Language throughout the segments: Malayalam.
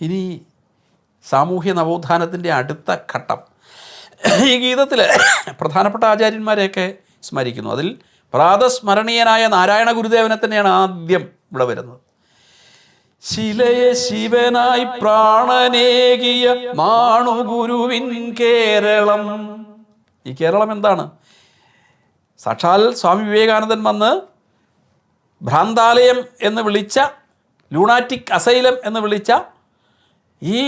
ഇനി സാമൂഹ്യ നവോത്ഥാനത്തിന്റെ അടുത്ത ഘട്ടം. ഈ ഗീതത്തിൽ പ്രധാനപ്പെട്ട ആചാര്യന്മാരെയൊക്കെ സ്മരിക്കുന്നു. അതിൽ പ്രാതസ്മരണീയനായ നാരായണ ഗുരുദേവനെ തന്നെയാണ് ആദ്യം ഇവിടെ വരുന്നത്. ശിലയെ ശിവനായി പ്രാണനേകിയ മാണുഗുരുവിൻ കേരളം. ഈ കേരളം എന്താണ്? സാക്ഷാൽ സ്വാമി വിവേകാനന്ദൻ വന്ന് ഭ്രാന്താലയം എന്ന് വിളിച്ച ലൂണാറ്റിക് അസൈലം എന്ന് വിളിച്ച ഈ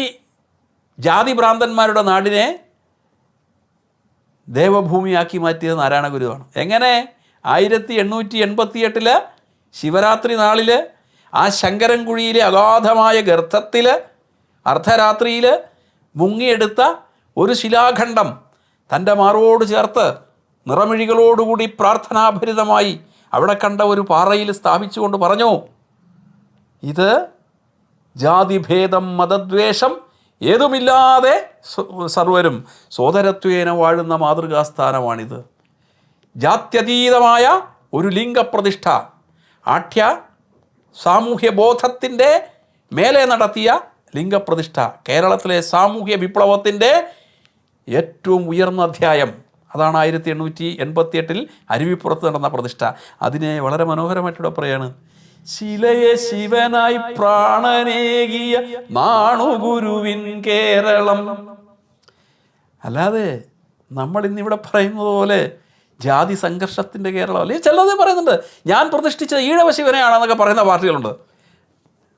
ജാതി ഭ്രാന്തന്മാരുടെ നാടിനെ ദേവഭൂമിയാക്കി മാറ്റിയത് നാരായണ ഗുരുവാണ്. എങ്ങനെ? ആയിരത്തി എണ്ണൂറ്റി എൺപത്തി എട്ടിൽ ശിവരാത്രി നാളിൽ ആ ശങ്കരൻകുഴിയിലെ അഗാധമായ ഗർത്തത്തിൽ അർദ്ധരാത്രിയിൽ മുങ്ങിയെടുത്ത ഒരു ശിലാഖണ്ഡം തന്റെ മാറോട് ചേർത്ത് നിറമിഴികളോടുകൂടി പ്രാർത്ഥനാഭരിതമായി അവിടെ കണ്ട ഒരു പാറയിൽ സ്ഥാപിച്ചുകൊണ്ട് പറഞ്ഞു ഇത് ജാതിഭേദം മതദ്വേഷം ഏതുമില്ലാതെ സർവരും സോദരത്വേന വാഴുന്ന മാതൃകാസ്ഥാനമാണിത്. ജാത്യതീതമായ ഒരു ലിംഗപ്രതിഷ്ഠ ആഠ്യ സാമൂഹ്യ ബോധത്തിന്റെ മേലെ നടത്തിയ ലിംഗപ്രതിഷ്ഠ കേരളത്തിലെ സാമൂഹ്യ വിപ്ലവത്തിന്റെ ഏറ്റവും ഉയർന്ന അധ്യായം. അതാണ് ആയിരത്തി എണ്ണൂറ്റി എൺപത്തി എട്ടിൽ അരുവിപ്പുറത്ത് നടന്ന പ്രതിഷ്ഠ. അതിനെ വളരെ മനോഹരമായിട്ടിവിടെ പറയാണ്. ശിലയെ ശിവനായി പ്രാണനേകിയ നാണുഗുരുവിൻ കേരളം. അല്ലാതെ നമ്മൾ ഇന്നിവിടെ പറയുന്നത് പോലെ ജാതി സംഘർഷത്തിന്റെ കേരളം അല്ലെങ്കിൽ ചിലത് പറയുന്നുണ്ട് ഞാൻ പ്രതിഷ്ഠിച്ച ഈഴവ ശിവനെയാണെന്നൊക്കെ പറയുന്ന പാർട്ടികളുണ്ട്.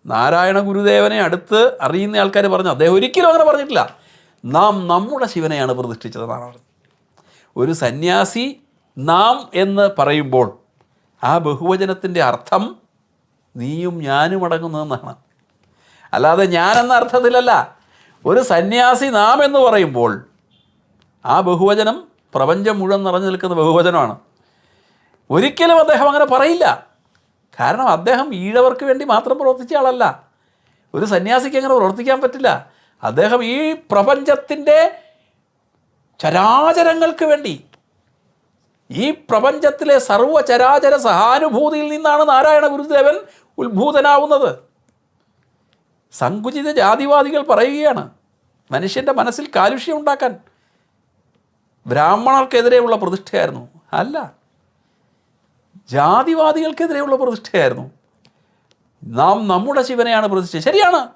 നാരായണ ഗുരുദേവനെ അടുത്ത് അറിയുന്ന ആൾക്കാർ പറഞ്ഞു അദ്ദേഹം ഒരിക്കലും അങ്ങനെ പറഞ്ഞിട്ടില്ല. നാം നമ്മുടെ ശിവനെയാണ് പ്രതിഷ്ഠിച്ചതെന്നാണ് പറഞ്ഞത്. ഒരു സന്യാസി നാം എന്ന് പറയുമ്പോൾ ആ ബഹുവചനത്തിന്റെ അർത്ഥം നീയും ഞാനും അടങ്ങുന്നതെന്നാണ്. അല്ലാതെ ഞാൻ എന്ന അർത്ഥത്തിലല്ല. ഒരു സന്യാസി നാം എന്ന് പറയുമ്പോൾ ആ ബഹുവചനം പ്രപഞ്ചം മുഴുവൻ നിറഞ്ഞു നിൽക്കുന്ന ബഹുവചനമാണ്. ഒരിക്കലും അദ്ദേഹം അങ്ങനെ പറയില്ല. കാരണം അദ്ദേഹം ഈഴവർക്ക് വേണ്ടി മാത്രം പ്രവർത്തിച്ച ആളല്ല. ഒരു സന്യാസിക്ക് അങ്ങനെ പ്രവർത്തിക്കാൻ പറ്റില്ല. അദ്ദേഹം ഈ പ്രപഞ്ചത്തിന്റെ ചരാചരങ്ങൾക്ക് വേണ്ടി ഈ പ്രപഞ്ചത്തിലെ സർവചരാചര സഹാനുഭൂതിയിൽ നിന്നാണ് നാരായണ ഗുരുദേവൻ ഉത്ഭൂതനാവുന്നത് സങ്കുചിത ജാതിവാദികൾ പറയുകയാണ് മനുഷ്യന്റെ മനസ്സിൽ കാലുഷ്യം ഉണ്ടാക്കാൻ. ബ്രാഹ്മണർക്കെതിരെയുള്ള പ്രതിഷ്ഠയായിരുന്നു. അല്ല ജാതിവാദികൾക്കെതിരെയുള്ള പ്രതിഷ്ഠയായിരുന്നു. നാം നമ്മുടെ ശിവനെയാണ് പ്രതിഷ്ഠിച്ചത്. ശരിയാണ്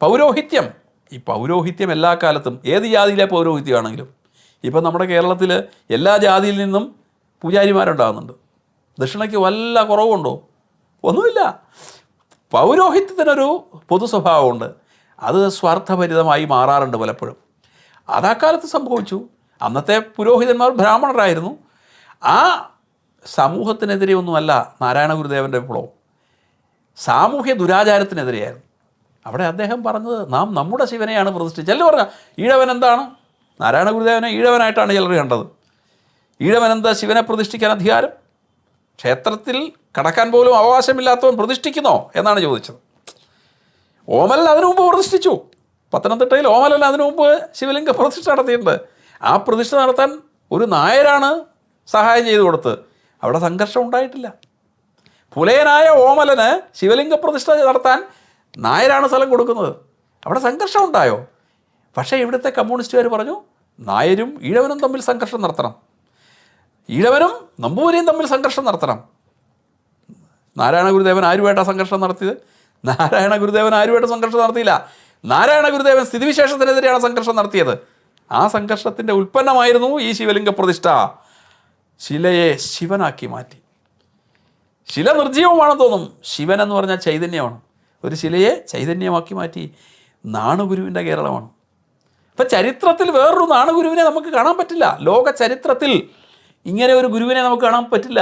പൗരോഹിത്യം. ഈ പൗരോഹിത്യം എല്ലാ കാലത്തും ഏത് ജാതിയിലെ പൗരോഹിത്യമാണെങ്കിലും ഇപ്പം നമ്മുടെ കേരളത്തിൽ എല്ലാ ജാതിയിൽ നിന്നും പൂജാരിമാരുണ്ടാകുന്നുണ്ട്. ദക്ഷിണയ്ക്ക് വല്ല കുറവുണ്ടോ? ഒന്നുമില്ല. പൗരോഹിത്യത്തിനൊരു പൊതു സ്വഭാവമുണ്ട് അത് സ്വാർത്ഥഭരിതമായി മാറാറുണ്ട് പലപ്പോഴും. അതാക്കാലത്ത് സംഭവിച്ചു. അന്നത്തെ പുരോഹിതന്മാർ ബ്രാഹ്മണരായിരുന്നു. ആ സമൂഹത്തിനെതിരെ ഒന്നുമല്ല നാരായണ ഗുരുദേവന്റെ വിപ്ലവം. സാമൂഹ്യ ദുരാചാരത്തിനെതിരെയായിരുന്നു. അവിടെ അദ്ദേഹം പറഞ്ഞത് നാം നമ്മുടെ ശിവനെയാണ് പ്രതിഷ്ഠിച്ചത്. ചിലർ പറഞ്ഞ ഈഴവൻ എന്താണ്? നാരായണ ഗുരുദേവനെ ഈഴവനായിട്ടാണ് ചിലർ കണ്ടത്. ഈഴവൻ എന്താ ശിവനെ പ്രതിഷ്ഠിക്കാൻ അധികാരം? ക്ഷേത്രത്തിൽ കടക്കാൻ പോലും അവകാശമില്ലാത്തവൻ പ്രതിഷ്ഠിക്കുന്നോ എന്നാണ് ചോദിച്ചത്. ഓമൽ അതിനു മുമ്പ് പ്രതിഷ്ഠിച്ചു. പത്തനംതിട്ടയിൽ ഓമലല്ല അതിനു മുമ്പ് ശിവലിംഗ പ്രതിഷ്ഠ നടത്തിയിട്ടുണ്ട്. ആ പ്രതിഷ്ഠ നടത്താൻ ഒരു നായരാണ് സഹായം ചെയ്തു കൊടുത്തത് അവിടെ സംഘർഷം ഉണ്ടായിട്ടില്ല. പുലയനായ ഓമലന് ശിവലിംഗ പ്രതിഷ്ഠ നടത്താൻ നായരാണ് സ്ഥലം കൊടുക്കുന്നത്. അവിടെ സംഘർഷം ഉണ്ടായോ? പക്ഷേ ഇവിടുത്തെ കമ്മ്യൂണിസ്റ്റുകാർ പറഞ്ഞു നായരും ഈഴവനും തമ്മിൽ സംഘർഷം നടത്തണം. ഈഴവനും നമ്പൂരിയും തമ്മിൽ സംഘർഷം നടത്തണം. നാരായണ ഗുരുദേവൻ ആരുമായിട്ടാണ് സംഘർഷം നടത്തിയത്? നാരായണ ഗുരുദേവൻ ആരുമായിട്ട് സംഘർഷം നടത്തിയില്ല. നാരായണ ഗുരുദേവൻ സ്ഥിതിവിശേഷത്തിനെതിരെയാണ് സംഘർഷം നടത്തിയത്. ആ സംഘർഷത്തിന്റെ ഉൽപ്പന്നമായിരുന്നു ഈ ശിവലിംഗ പ്രതിഷ്ഠ. ശിലയെ ശിവനാക്കി മാറ്റി. ശില നിർജീവമാണെന്ന് തോന്നും. ശിവൻ എന്ന് പറഞ്ഞാൽ ചൈതന്യമാണ്. ഒരു ശിലയെ ചൈതന്യമാക്കി മാറ്റി നാണുഗുരുവിന്റെ കേരളമാണ്. അപ്പം ചരിത്രത്തിൽ വേറൊരു നാണുഗുരുവിനെ നമുക്ക് കാണാൻ പറ്റില്ല. ലോക ചരിത്രത്തിൽ ഇങ്ങനെ ഒരു ഗുരുവിനെ നമുക്ക് കാണാൻ പറ്റില്ല.